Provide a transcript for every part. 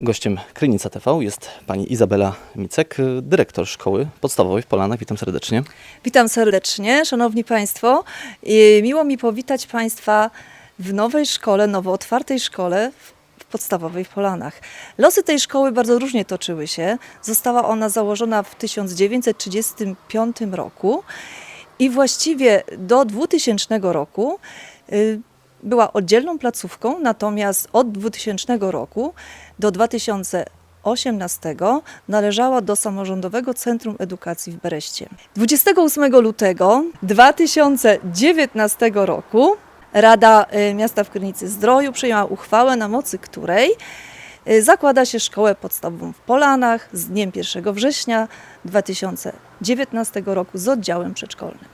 Gościem Krynica TV jest pani Izabela Micek, dyrektor szkoły podstawowej w Polanach. Witam serdecznie. Witam serdecznie, Szanowni Państwo. I miło mi powitać Państwa w nowej szkole, nowo otwartej szkole w- podstawowej w Polanach. Losy tej szkoły bardzo różnie toczyły się. Została ona założona w 1935 roku i właściwie do 2000 roku y, była oddzielną placówką, natomiast od 2000 roku do 2018 należała do Samorządowego Centrum Edukacji w Bereście. 28 lutego 2019 roku Rada y, Miasta w Krynicy Zdroju przyjęła uchwałę, na mocy której y, zakłada się szkołę podstawową w Polanach z dniem 1 września 2019 roku z oddziałem przedszkolnym.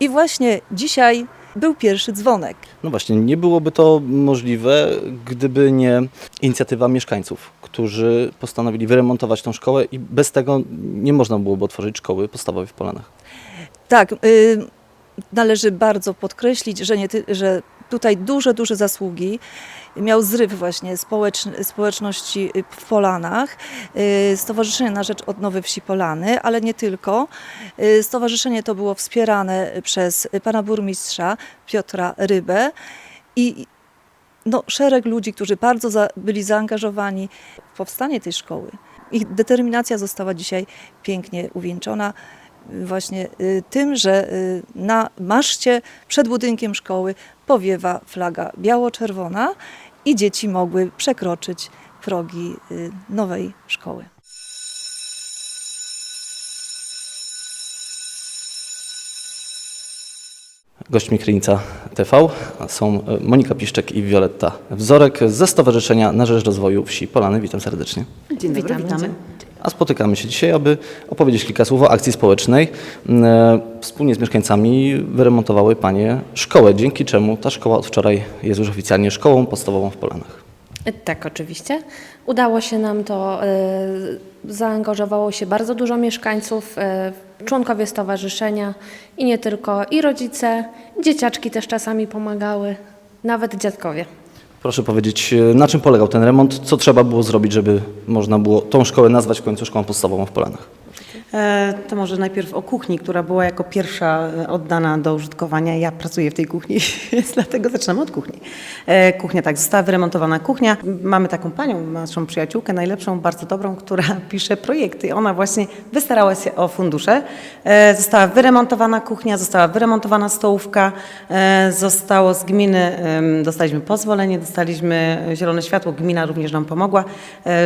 I właśnie dzisiaj był pierwszy dzwonek. No właśnie, nie byłoby to możliwe, gdyby nie inicjatywa mieszkańców, którzy postanowili wyremontować tą szkołę i bez tego nie można byłoby otworzyć szkoły podstawowej w Polanach. Tak, y, należy bardzo podkreślić, że, nie że tutaj duże, duże zasługi miał zryw właśnie społeczny, społeczności y, w Polanach, y, Stowarzyszenie na Rzecz Odnowy Wsi Polany, ale nie tylko. Y, Stowarzyszenie to było wspierane przez pana burmistrza Piotra Rybę i no, szereg ludzi, którzy bardzo za, byli zaangażowani w powstanie tej szkoły. Ich determinacja została dzisiaj pięknie uwieńczona właśnie y, tym, że y, na maszcie przed budynkiem szkoły powiewa flaga biało-czerwona i dzieci mogły przekroczyć progi y, nowej szkoły. Gośćmi Krynica TV są Monika Piszczek i Wioletta Wzorek ze Stowarzyszenia na Rzecz Rozwoju Wsi Polany. Witam serdecznie. Dzień dobry, witamy. A spotykamy się dzisiaj, aby opowiedzieć kilka słów o akcji społecznej. E, Wspólnie z mieszkańcami wyremontowały Panie szkołę, dzięki czemu ta szkoła od wczoraj jest już oficjalnie szkołą podstawową w Polanach. Tak, oczywiście. Udało się nam to, e, zaangażowało się bardzo dużo mieszkańców, e, członkowie stowarzyszenia i nie tylko, i rodzice, dzieciaczki też czasami pomagały, nawet dziadkowie. Proszę powiedzieć, e, na czym polegał ten remont? Co trzeba było zrobić, żeby można było tą szkołę nazwać w końcu szkołą podstawową w Polanach? E, To może najpierw o kuchni, która była jako pierwsza e, oddana do użytkowania. Ja pracuję w tej kuchni, więc dlatego zaczynamy od kuchni. E, Kuchnia, tak, została wyremontowana kuchnia. Mamy taką panią, naszą przyjaciółkę, najlepszą, bardzo dobrą, która pisze projekty. Ona właśnie wystarała się o fundusze. Została wyremontowana kuchnia, została wyremontowana stołówka, zostało z gminy, dostaliśmy pozwolenie, dostaliśmy zielone światło, gmina również nam pomogła,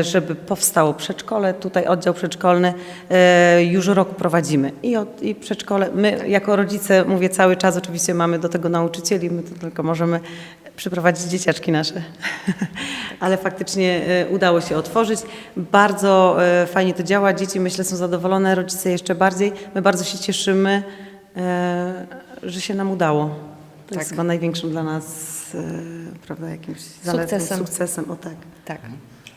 żeby powstało przedszkole, tutaj oddział przedszkolny. Już rok prowadzimy i, od, i przedszkole. My jako rodzice, mówię cały czas, oczywiście mamy do tego nauczycieli, my to tylko możemy przyprowadzić dzieciaczki nasze. Ale faktycznie e, udało się otworzyć. Bardzo e, fajnie to działa, dzieci myślę są zadowolone, rodzice jeszcze bardziej. My bardzo się cieszymy, e, że się nam udało. To jest Tak. chyba największym dla nas prawda, jakimś zaletą, Sukcesem. sukcesem. O tak. Tak.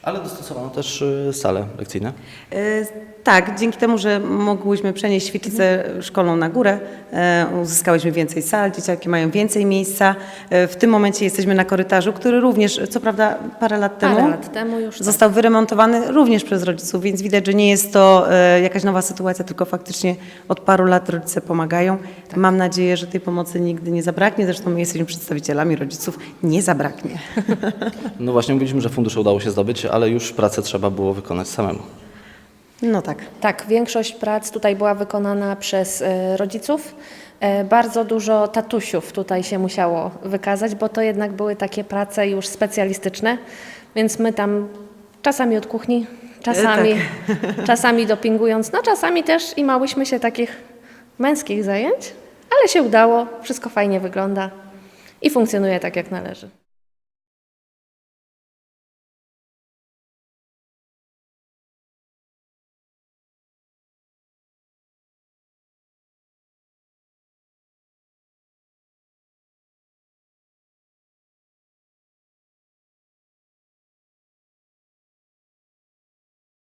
Ale dostosowano też e, sale lekcyjne. E, Tak, dzięki temu, że mogłyśmy przenieść świetlicę szkolną na górę, e, uzyskałyśmy więcej sal, dzieciaki mają więcej miejsca. E, W tym momencie jesteśmy na korytarzu, który również, co prawda parę lat temu, Parę lat temu już tak. został wyremontowany również przez rodziców, więc widać, że nie jest to jakaś nowa sytuacja, tylko faktycznie od paru lat rodzice pomagają. Mam nadzieję, że tej pomocy nigdy nie zabraknie, zresztą my jesteśmy przedstawicielami rodziców, nie zabraknie. No właśnie mówiliśmy, że fundusze udało się zdobyć, ale już pracę trzeba było wykonać samemu. No tak. Tak, większość prac tutaj była wykonana przez e, rodziców. E, Bardzo dużo tatusiów tutaj się musiało wykazać, bo to jednak były takie prace już specjalistyczne, więc my tam czasami od kuchni, czasami, czasami dopingując, no czasami też i małyśmy się takich męskich zajęć, ale się udało, wszystko fajnie wygląda i funkcjonuje tak jak należy.